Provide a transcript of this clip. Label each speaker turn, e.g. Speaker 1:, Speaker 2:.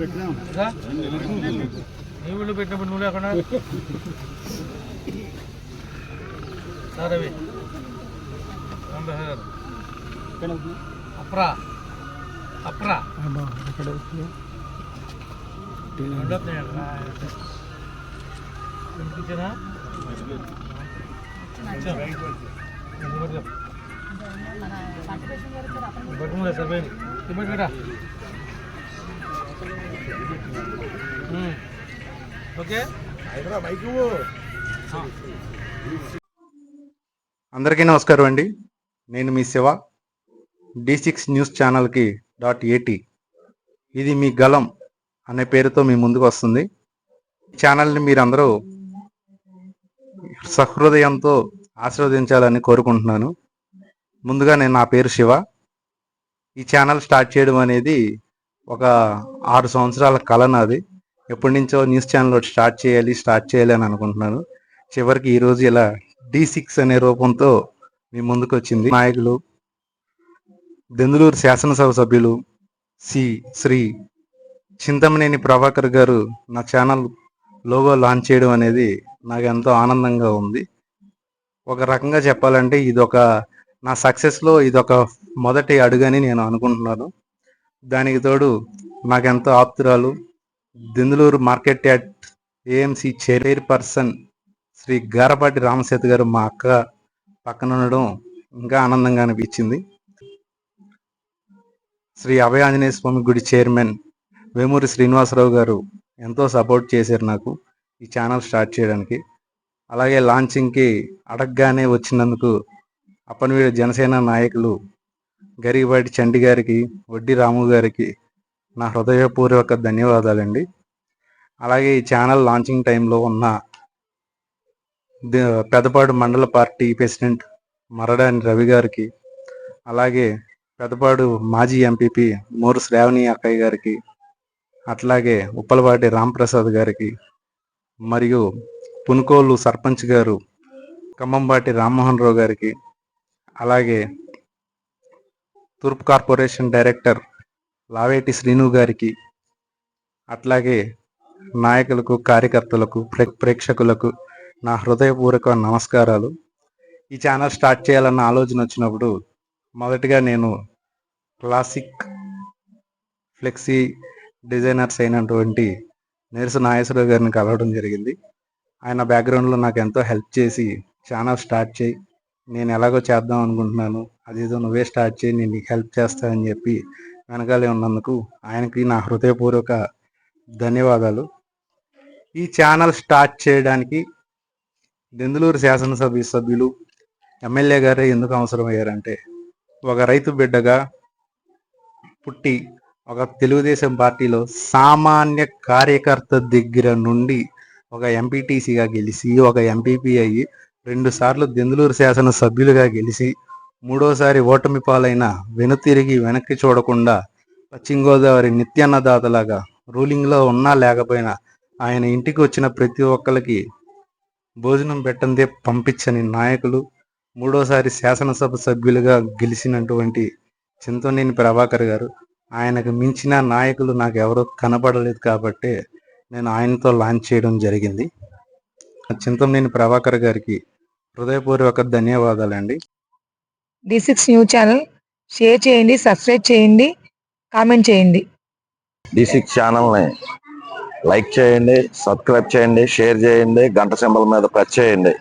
Speaker 1: Ready రా. నీ ఊళ్ళో పెట్టినప్పుడు నువ్వు లేకుండా సార్ అవి అప్రా అప్రా వినిపించనా పట్టుకున్నా సార్ పోయింది ఇబ్బంది పెట్టా ఓకే.
Speaker 2: అందరికీ నమస్కారం అండి. నేను మీ శివ. డి సిక్స్ న్యూస్ ఛానల్కి డాట్ ఏటీ ఇది మీ గలం అనే పేరుతో మీ ముందుకు వస్తుంది. ఈ ఛానల్ని మీరందరూ సహృదయంతో ఆశీర్వదించాలని కోరుకుంటున్నాను. ముందుగా నేను నా పేరు శివ. ఈ ఛానల్ స్టార్ట్ చేయడం అనేది ఒక ఆరు సంవత్సరాల కళ నాది. ఎప్పటి నుంచో న్యూస్ ఛానల్ ఒకటి స్టార్ట్ చేయాలి స్టార్ట్ చేయాలి అని అనుకుంటున్నాను. చివరికి ఈరోజు ఇలా డి సిక్స్ అనే రూపంతో మీ ముందుకు వచ్చింది నాయకులు దెందులూరు శాసనసభ సభ్యులు సి. శ్రీ చింతమనేని ప్రభాకర్ గారు నా ఛానల్ లోగో లాంచ్ చేయడం అనేది నాకు ఎంతో ఆనందంగా ఉంది. ఒక రకంగా చెప్పాలంటే ఇదొక నా సక్సెస్లో ఇదొక మొదటి అడుగని నేను అనుకుంటున్నాను. దానికి తోడు నాకెంతో ఆప్తురాలు. Denduluru market yard AMC chairperson Shri Garapati Ramasethu గారు మా అక్క పక్కన ఉండడం ఇంకా ఆనందంగా అనిపించింది. శ్రీ అభయ ఆంజనేయ స్వామి గుడి చైర్మన్ వేమూరి శ్రీనివాసరావు గారు ఎంతో సపోర్ట్ చేశారు నాకు ఈ ఛానల్ స్టార్ట్ చేయడానికి. అలాగే లాంచింగ్కి అడగగానే వచ్చినందుకు అప్పనవీడు జనసేన నాయకులు గరిగిపాటి చండి గారికి వడ్డీ రాము గారికి నా హృదయపూర్వక ధన్యవాదాలండి. అలాగే ఈ ఛానల్ లాంచింగ్ టైంలో ఉన్న పెదపాడు మండల పార్టీ ప్రెసిడెంట్ మరడాని రవి గారికి అలాగే పెదపాడు మాజీ ఎంపీపీ మోరు శ్రావణి అక్కయ్య గారికి అట్లాగే ఉప్పలపాటి రాంప్రసాద్ గారికి మరియు పునుకోలు సర్పంచ్ గారు ఖమ్మంపాటి రామ్మోహన్ రావు గారికి అలాగే తూర్పు కార్పొరేషన్ డైరెక్టర్ లావేటి శ్రీను గారికి అట్లాగే నాయకులకు కార్యకర్తలకు ప్రేక్షకులకు నా హృదయపూర్వక నమస్కారాలు. ఈ ఛానల్ స్టార్ట్ చేయాలన్న ఆలోచన వచ్చినప్పుడు మొదటిగా నేను క్లాసిక్ ఫ్లెక్సీ డిజైనర్స్ అయినటువంటి నేర్సు నాగేశ్వరరావు గారిని కలవడం జరిగింది. ఆయన బ్యాక్గ్రౌండ్లో నాకు ఎంతో హెల్ప్ చేసి ఛానల్ స్టార్ట్ చేయి నేను ఎలాగో చేద్దాం అనుకుంటున్నాను. అదేదో నువ్వే స్టార్ట్ చేయి నేను నీకు హెల్ప్ చేస్తానని చెప్పి వెనకాలే ఉన్నందుకు ఆయనకి నా హృదయపూర్వక ధన్యవాదాలు. ఈ ఛానల్ స్టార్ట్ చేయడానికి దెందులూరు శాసనసభ సభ్యులు ఎమ్మెల్యే గారే ఎందుకు అవసరమయ్యారంటే ఒక రైతు బిడ్డగా పుట్టి ఒక తెలుగుదేశం పార్టీలో సామాన్య కార్యకర్త దగ్గర నుండి ఒక ఎంపీటీసీగా గెలిచి ఒక ఎంపీపీ అయ్యి రెండు సార్లు దెందులూరు శాసన సభ్యులుగా గెలిచి మూడోసారి ఓటమి పాలైన వెనుతిరిగి వెనక్కి చూడకుండా పశ్చిమ గోదావరి నిత్యాన్నదాతలాగా రూలింగ్లో ఉన్నా లేకపోయినా ఆయన ఇంటికి వచ్చిన ప్రతి ఒక్కరికి భోజనం పెట్టందే పంపించని నాయకులు మూడోసారి శాసనసభ సభ్యులుగా గెలిచినటువంటి చింతనేని ప్రభాకర్ గారు. ఆయనకు మించిన నాయకులు నాకు ఎవరో కనపడలేదు కాబట్టి నేను ఆయనతో లాంచ్ చేయడం జరిగింది. చింతనేని ప్రభాకర్ గారికి హృదయపూర్వక ధన్యవాదాలండి.
Speaker 3: D six news channel share చేయండి సబ్స్క్రైబ్ చేయండి కామెంట్ చేయండి.
Speaker 4: డి సిక్స్ ఛానల్ని లైక్ చేయండి సబ్స్క్రైబ్ చేయండి షేర్ చేయండి గంట సింబల్ మీద ప్రెస్ చేయండి.